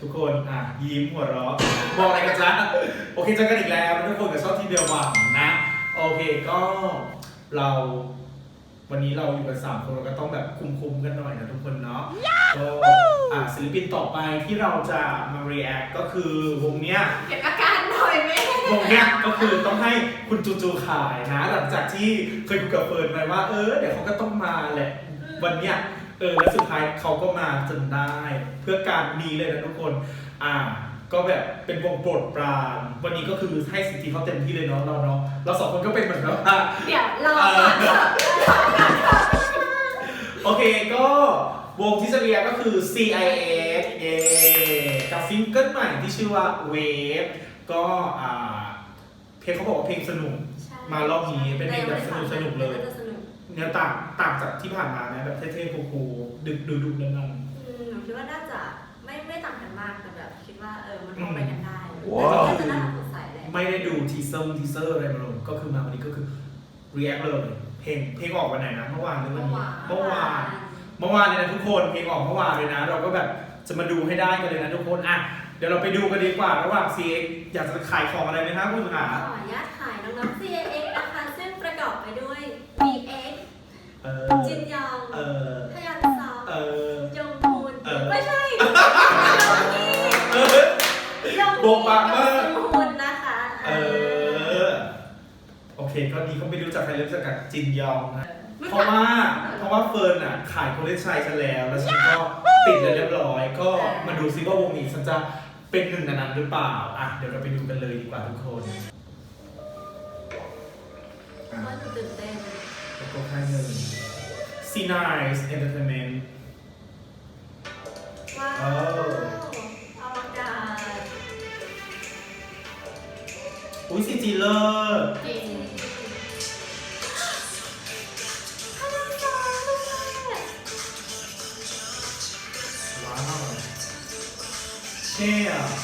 ทุกคนอะยิ้มหัวเราะบอกอะไรกันจ๊ะโอเคเจอกันอีกแล้วทุกคนกับช่องทีเดียวหวังนะ โอเคก็เราวันนี้เราอยู่กันสามคนเราก็ต้องแบบคุมๆกันหน่อยนะทุกคนเนาะก็อะศิลปินต่อไปที่เราจะมา react ก็คือวงเนี้ย เก็บอาการหน่อยแม่วงเนี้ยก็คือต้องให้คุณจูจูขายนะ หลังจากที่เคยคุยกับเฟิร์นไปว่าเออเดี๋ยวเขาก็ต้องมาแหละวันเนี้ย เออแล้วสุดท้ายเขาก็มาจนได้ เพื่อการนี้เลยนะทุกคน อ่า ก็แบบเป็นวงโปรดปราน วันนี้ก็คือให้สิทธิเขาเต็มที่เลยเนาะเราเนาะเราสองคนก็เป็นเหมือนแบบว่า เดี๋ยวรอก่อนเถอะโอเคก็วงที่จะเรียนก็คือ CIX เย้กับซิงเกิลใหม่ที่ชื่อว่า Wave ก็อ่าเพลงเขาบอกว่าเพลงสนุก มารอบนี้เป็นเพลงแบบสนุกๆเลยจะ สนุกเนี่ยต่างต่างจากที่ผ่านมานะแบบเท่ๆคูลๆดึกดึกดึกนั่นอืมหนูคิดว่าน่าจะไม่ไม่ต่างกันมากแต่แบบคิดว่าเออมันพอไปกันได้ว้าว แต่ก็จะน่าสดใสแหละๆไม่ได้ดูทีเซอร์ทีเซอร์อะไรมาเลยก็คือมาวันนี้ก็คือ react เลยเพลงเพลงออกวันไหนนะเมื่อวานหรือวันนี้เมื่อวาน เมื่อวานเลยนะทุกคนเพลงออกเมื่อวานเลยนะ เราก็แบบจะมาดูให้ได้กันเลยนะทุกคนอะเดี๋ยวเราไปดูกันดีกว่าระหว่าง CX อยากจะขายของอะไรไหมครับคุณขาขออนุญาตขายน้องๆ CX นะคะซึ่งประกอบไปด้วย BX เออ จินยองเออพยันซอเออยงพูนเออไม่ใช่ยงเออฮียงโบกบากมากยงพูนนะคะเออโอเคก็ดีก็ไม่รู้จักใครรู้จักกับจินยองนะไม่เพราะว่าเพราะว่าเฟิร์นอะขายโคเลนชัยฉันแล้วแล้วฉันก็ติดแล้วเรียบร้อย ก็มาดูซิว่าวงนี้ฉันจะเป็นหนึ่งในนั้นหรือเปล่าอะเดี๋ยวเราไปดูกันเลยดีกว่าทุกคนอะว่าหนูตื่นเต้น แล้วก็ค่ายหนึ่ง C9 Entertainment ว้าวเอออวกาศอุ้ยซีจีเลอร์จริงพยัญชนะด้วยว้าวเท่อะ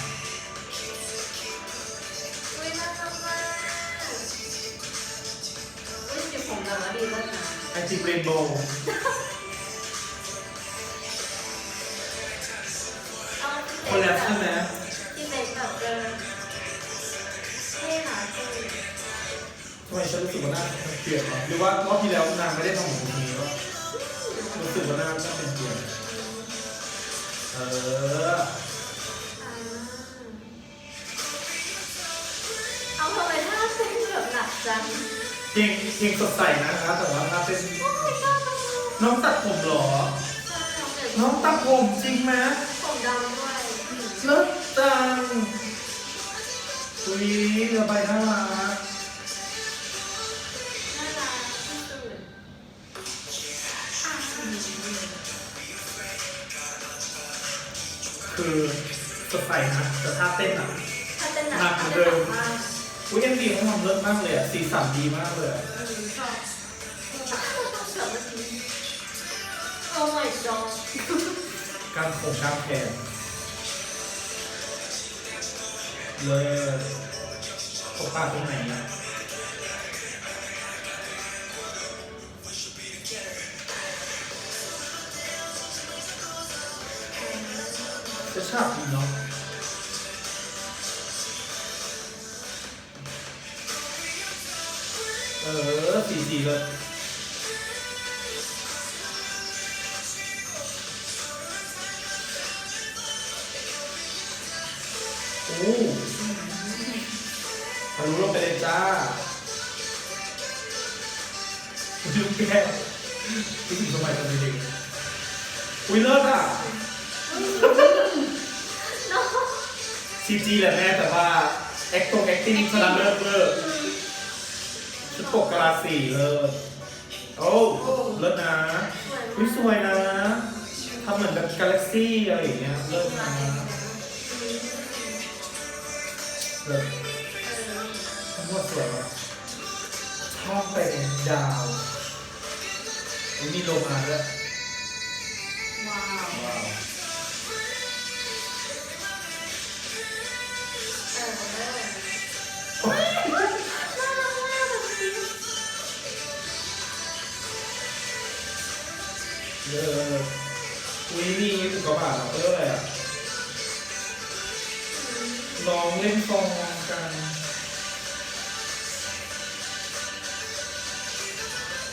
ไอจิเรนโบว์เอาที่คนละใช่ไหมที่เป็นแบบเออเท่หนาเท่ทำไมฉันรู้สึกว่าหน้ามันเปลี่ยนวะหรือว่ารอบที่แล้วนางไม่ได้ทำเหมือนคนนี้วะรู้สึกว่าหน้าหน้าเป็นเปลี่ยนเอออ่าเอาทำไมท่าเต้นแบบหนักจัง เพลงเพลงสดใสนะคะแต่ว่าถ้าเป็นโอ้ยน่ารักมากน้องตัดผมเหรอใช่น้องเด็กน้องตัดผมจริงไหมผมดำด้วยเลิศจังอุ้ยระบายน่ารักน่ารักที่สุดอ่าคือสดใสนะแต่ท่าเต้นอะถ้าเป็นหนังหนักถ้ากว่าเป็นเดิหนัมงมาก อุ้ยยังดีเขาทำเลิศมากเลยอะสีสันดีมากเลยอะเออชอบชอบเมื่อกี้โอ้ my god การโขงการแขนเลยตกปากตรงไหนนะจะชอบดีเนาะ เออสีสีเลยโอ้ทะลุลงไปเลยจ้าดูแก้วคิดถึงสมัยตอนเด็กๆอุ้ยเลิศอะน้องซีจีแหละแม่แต่ว่าแอคตรงแอคติ้งชนะเลิศเลิศ ชุดปกกะลาสีเลยโอ้เลิศนะอุ้ยสวยนะทำเหมือนแบบกาแล็กซี่อะไรอย่างเงี้ยเลิศนะเลิศทั้งหมดสวยมากชอบไปเป็นดาวมีโลมาด้วย เลิศอุ้ยมีอุกกาบาตเหรอเขาเรียกว่าอะไรอะร้องเล่นฟองกัน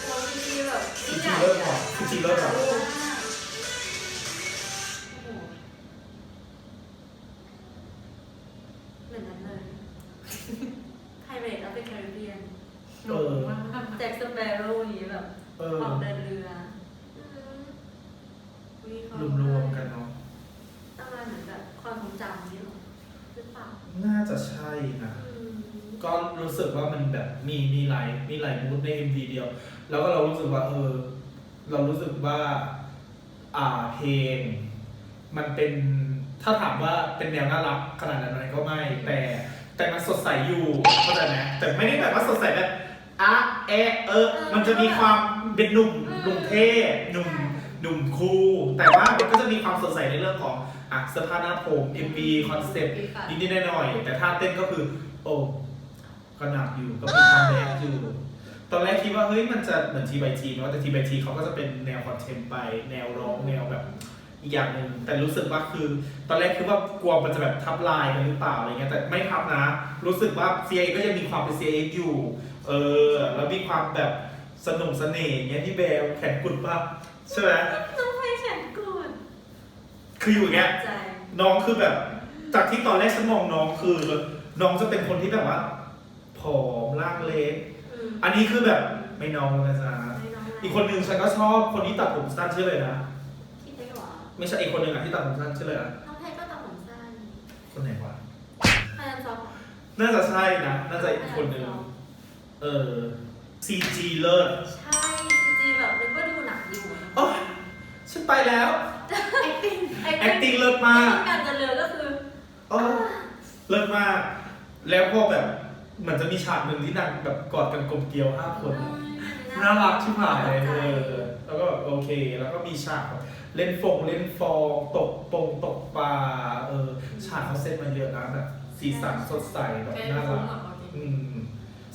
โอ้จริงๆแบบจริงๆเลิศว่ะจริงๆเลิศว่ะโอ้โหเหมือนนั้นเลยไพเรตแล้วเป็นแคริบเบียนหนุกมากแจ็คสเปโร่นี้แบบเออออกเดินเรือ มีความรวมๆกันเนาะ ประมาณเหมือนแบบความทรงจำนี่หรอหรือเปล่าน่าจะใช่นะ อืมก็รู้สึกว่ามันแบบมีมีหลายมีหลายมูดใน MV เดียว แล้วก็เรารู้สึกว่าเออ เรารู้สึกว่า อ่าเพลง มันเป็นถ้าถามว่าเป็นแนวน่ารักขนาดนั้นไหมก็ไม่ แต่แต่มันสดใสอยู่เข้าใจไหมแต่ไม่ได้แบบว่าสดใสแบบอะแอะเออ มันจะมีความเป็นหนุ่มหนุ่มเท่หนุ่ม หนุ่มคูลแต่ว่ามันก็จะมีความสดใสในเรื่องของอะเสื้อผ้าหน้าผม MV คอนเซ็ปต์นิดๆหน่อยๆแต่ท่าเต้นก็คือ โอ้ก็หนักอยู่ก็มีความแรงอยู่ตอนแรกคิดว่าเฮ้ยมันจะเหมือนทีบทีนะแต่ทีบทีเขาก็จะเป็นแนวคอนเทนต์ไปแนวร้องแนวแบบอีกอย่างหนึ่งแต่รู้สึกว่าคือ ตอนแรกคิดว่ากลัวมันจะแบบทับลายกันหรือเปล่าอะไรเงี้ยแต่ไม่ทับนะ รู้สึกว่า CA ก็ยังมีความเป็น CA อยู่เออแล้วมีความแบบสนุกเสน่ห์เงี้ยที่เบลแขนกุดปะ ใช่ไหมน้องไฟแขนกุดคืออยู่อย่างเงี้ย ใจน้องคือแบบ จากที่ตอนแรกฉันมองน้องคือ น้องจะเป็นคนที่แบบว่าผอมร่างเล็ก อืมอันนี้คือแบบไม่น้องนะจ๊ะไม่น้องะอีกคนนึงฉันก็ชอบคนที่ตัดผมสั้นชื่อเลยนะ คิดได้หรอไม่ใช่อีกคนนึงอะที่ตัดผมสั้นชื่อเลยนะน้องแพรก็ตัดผมสั้นคนไหนวะพยายามซ้อมน่าจะใช่นะ น่าจะอีกคนนึงเออ CG เลิศ ใช่ ฉันไปแล้ว acting acting เลิศมากการเดินเรือก็คือโอ้เลิศมาก แล้วพอแบบเหมือนจะมีฉากหนึ่งที่นางแบบกอดกันกลมเกลียวห้าคน น่ารักชิบหายเลยเออแล้วก็แบบโอเค แล้วก็มีฉากแบบเล่นฟงเล่นฟองตกปงตกปลาเออฉากเขาเซตมาเยอะนะแบบสีสันสดใสแบบแค่น่าคุ้รัมกอะเอาจริงอืม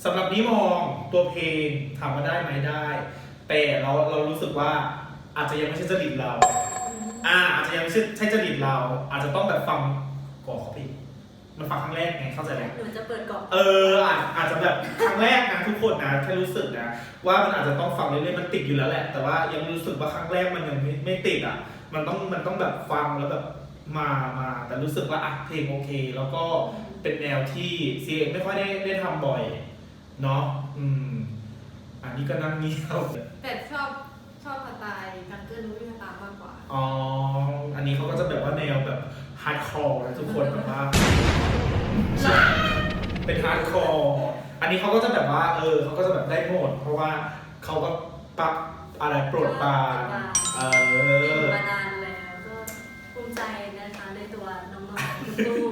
สำหรับนี้มองตัวเพลงถามว่าได้ไหมได้ แต่เราเรารู้สึกว่า อาจจะยังไม่ใช่จริตเรา อ่า อาจจะยังไม่ใช่ใช่จริตเรา อาจจะต้องแบบฟังก่อนเขาพี่มันฟังครั้งแรกไงเข้าใจไหมหนูจะเปิดกล่องเอออาจอาจจะแบบครั้งแรกนะทุกคนนะแค่รู้สึกนะว่ามันอาจจะต้องฟังเรื่อยๆมันติดอยู่แล้วแหละ แต่ว่ายังรู้สึกว่าครั้งแรกมันยังไม่ไม่ติดอะ มันต้องมันต้องแบบฟังแล้วแบบมามาแต่รู้สึกว่าอะเพลงโอเค แล้วก็เป็นแนวที่ซีเไม่ค่อยได้ได้ทำบ่อยเนาะอืม อันนี้ก็นั่งเงียบแต่ชอบช อบสไตล์กันเกิลรู้วิชาตามมากกว่า อ๋อ อันนี้เขาก็จะแบบว่าแนวแบบฮาร์ดคอร์นะทุกคนแบบว่า เป็นฮาร์ดคอร์ อันนี้เขาก็จะแบบว่า เออเขาก็จะแบบได้หมด เพราะว่าเขาก็ปักอะไรโปรดปรานเออยู่อมานานแล้วก็ภูมิใจนะคะในตัวน้องๆลูก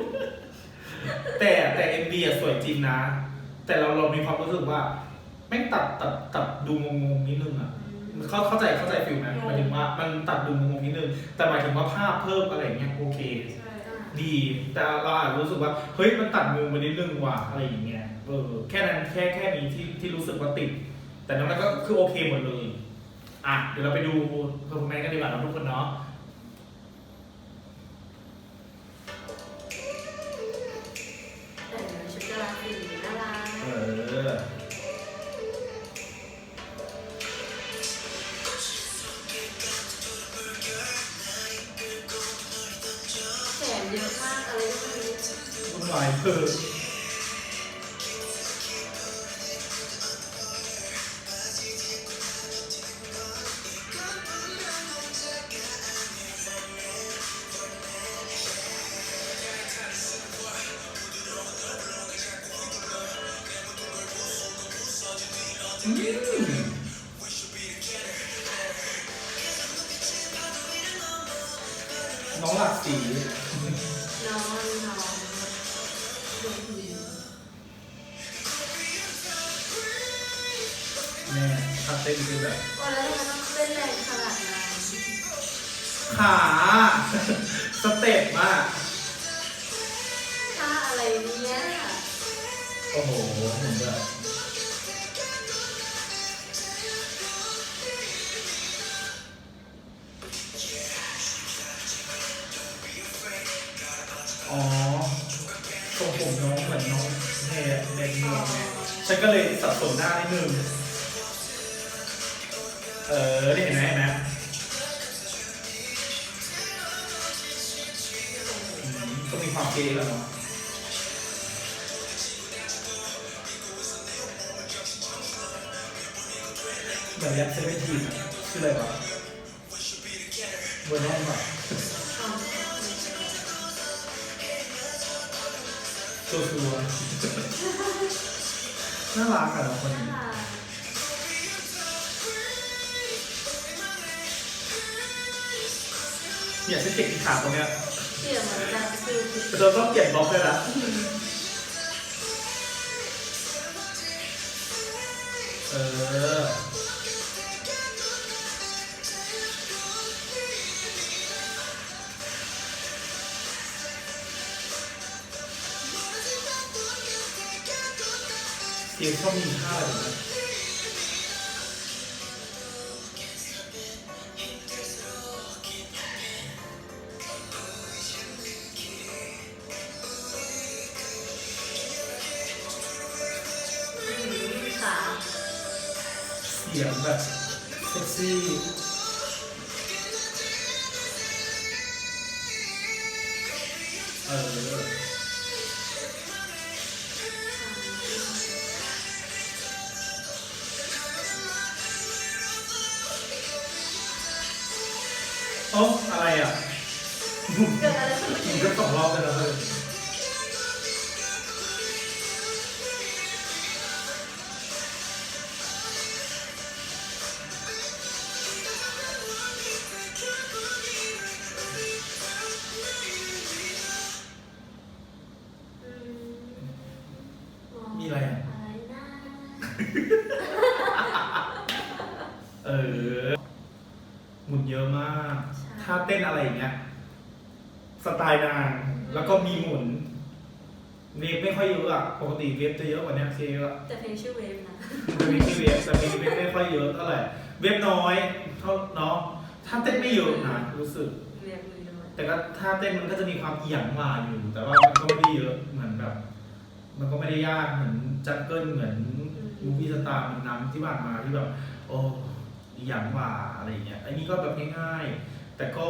แต่แต่เอ็มบีอะสวยจริงนะ แต่เราเรามีความรู้สึกว่าแม่งตัดตัดตัดดูงงๆนิดนึงอะ เข้าเข้าใจเข้าใจฟิลไหมหมายถึงว่ามันตัดดูงงๆนิดนึง แต่หมายถึงว่าภาพเพิ่มอะไรอย่างเงี้ยโอเคใช่ดี แต่เราอาจรู้สึกว่า เฮ้ยมันตัดมุมไปนิดนึงว่ะอะไรอย่างเงี้ยเออแค่นั้นแค่แค่นี้ที่ที่รู้สึกว่าติด แต่นั้นก็คือโอเคหมดเลย อะเดี๋ยวเราไปดูเพอร์ฟอร์แมนซ์กันดีกว่านะทุกคน น้องหลักสีน้องน้องดูดีแม่ถ้าเต้นคือแบบวันแล้วทำไมต้องเต้นแรงขนาดนั้นขาสเต็ปมาก ท่าอะไรเนี่ยโอ้โหเหมือ ฉันก็เลยสับสนหน้านิดนึงเออได้เห็นไหมเห็นไหมอืมก็มีความเกย์แล้วเนาะเหมือนแรปเซเว่นทีนอะชื่ออะไรวะเบอร์นอนป่ะตัวชัวร์ น่ารักอะเราคนนี้เนี่ยฉันเก็บกีขาตรงเนี้ยเปลี่ยนเหมือนกันคือแต่เราต้องเปลี่ยนบล็อกเลยนะเออ เสียงชอบมีค่าอะไรนะขาเสียงแบบเซ็กซี่ อ้อะไรอะเกิดอะไรขึ้นกินก็สองรอบแล้วเลยมีอะไรอะ อะไรนะเออ หมุนเยอะมาก ถ้าเต้นอะไรอย่างเงี้ยสไตล์นางแล้วก็มีหมุน เวฟไม่ค่อยเยอะอะปกติเวฟจะเยอะกว่านี้เคเยอะแต่เพลงชื่อเวฟนะจะมีที่เวฟแต่มีเวฟไม่ค่อยเยอะเท่าไหร่เวฟน้อยเท่าเนาะถ้าเต้นไม่เยอะนะรู้สึก เวฟมือด้วยแต่ก็ถ้าเต้นมันก็จะมีความเอียงมาอยู่ แต่ว่ามันก็ไม่ได้เยอะเหมือนแบบ มันก็ไม่ได้ยากเหมือนจังเกิลเหมือนมูฟี่สตาร์มันนำที่ผ่านมาที่แบบ โอ้อีหยังว่าอะไรอย่างเงี้ยอันนี้ก็แบบง่ายๆ แต่ก็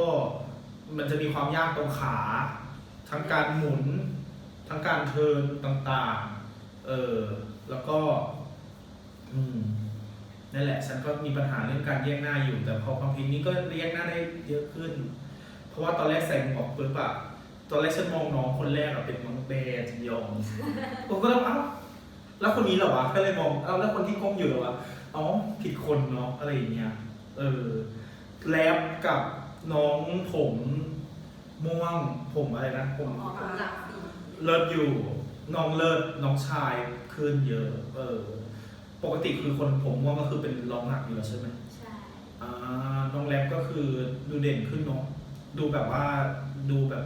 มันจะมีความยากตรงขา ทั้งการหมุน ทั้งการเทิร์นต่างๆ เออ แล้วก็ อืมนั่นแหละ ฉันก็มีปัญหาเรื่องการแยกหน้าอยู่ แต่พอความพิมพ์นี้ก็แยกหน้าได้เยอะขึ้น เพราะว่าตอนแรกใส่หมวกปุ๊บอะตอนแรกฉันมองน้องคนแรกอะเป็นน้องเบสยองผมก็ต้องเอ้าแล้วคนนี้เหรอวะ ก็เลยมองเอ้าแล้วคนที่ก้มอยู่เหรอวะอ๋อผิดคนเนาะอะไรอย่างเงี้ย เออ แลบกับ น้องผมม่วงผมอะไรนะผมออกกำลังสีเลิศอยู่ น้องเลิศน้องชายขึ้นเยอะ เออ ปกติคือคนผมม่วงก็คือเป็นร้องหนักอยู่แล้วใช่ไหมใช่อ่าน้องแรปก็คือดูเด่นขึ้นเนาะดูแบบว่าดูแบบ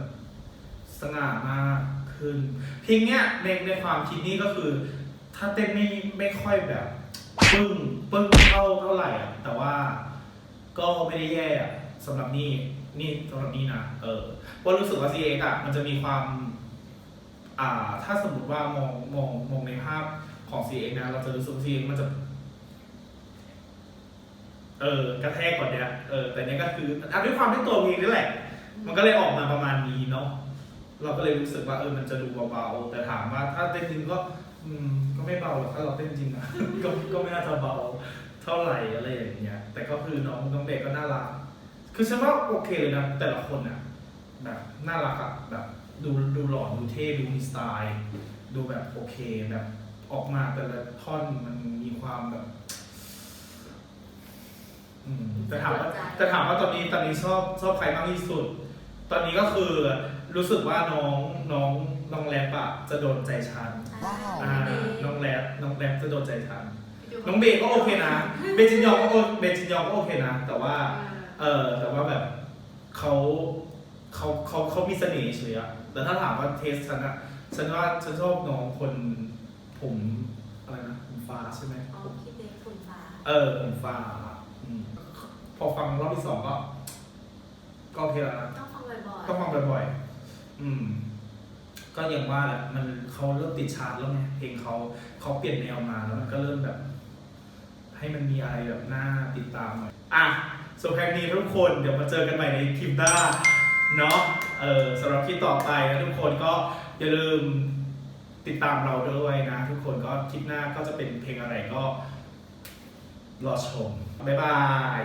สง่ามากขึ้นเพลงเนี้ยในในความคิดนี่ก็คือ ถ้าเต้นไม่ไม่ค่อยแบบ ปึ้งปึ้งเท่าเท่าไหร่อะแต่ว่าก็ไม่ได้แย่อะ สำหรับนี่นี่สำหรับนี่นะเออว่ารู้สึกว่า CX อะมันจะมีความอ่าถ้าสมมติว่ามองมองมองในภาพของ CX นะ เราจะรู้สึกว่า CX มันจะเออกระแทกกว่าเนี้ยเออแต่เนี้ยก็คืออะด้วยความที่ตัวเพลงนี่แหละ มันก็เลยออกมาประมาณนี้เนาะเราก็เลยรู้สึกว่าเออมันจะดูเบาๆแต่ถามว่าถ้าเต้นจริงก็อืมก็ไม่เบาหรอกถ้าเราเต้นจริงอะก็ก็ไม่น่าจะเบาเท่าไหร่อะไรอย่างเงี้ยแต่ก็คือน้องน้องเบกก็น่ารัก คือฉันว่าโอเคเลยนะ แต่ละคนอะแบบน่ารักอะแบบดูดูหล่อดูเท่ดูมีสไตล์ ดูแบบโอเคแบบออกมาแต่ละท่อนมันมีความแบบอืมแต่ถามว่าแต่ถามว่าตอนนี้ตอนนี้ชอบชอบใครมากที่สุด ตอนนี้ก็คือรู้สึกว่าน้องน้องน้องแรปอะจะโดนใจฉันว้าวอ่าน้องแรปน้องแรปจะโดนใจฉันน้องเบย์ก็โอเคนะ เบจินยองก็โอเบจินยองก็โอเคนะ แต่ว่า เออแต่ว่าแบบเขาเขาเขาเขามีเสน่ห์เฉยอะแต่ถ้าถามว่าเทสฉันอะฉันว่าฉันชอบน้องคนผมอะไรนะผมฟ้าใช่ไหมอ๋อพี่เบฟคุณฟ้าเออผมฟ้าอืมพอฟังรอบที่สองก็ ก็โอเคแล้วนะ ต้องฟังบ่อยๆต้องฟังบ่อยๆ อืม ก็อย่างว่าแหละ มันเขาเริ่มติดชาร์ตแล้วไง เพลงเขาเขาเปลี่ยนแนวมาแล้วมันก็เริ่มแบบ ให้มันมีอะไรแบบน่าติดตามหน่อย อะ สุดแพ็กนี้ทุกคนเดี๋ยวมาเจอกันใหม่ในคลิปหน้าเนาะเออสำหรับคลิปต่อไปนะทุกคนก็อย่าลืมติดตามเราด้วยนะ ทุกคนก็คลิปหน้าก็จะเป็นเพลงอะไรก็รอชม บ๊ายบาย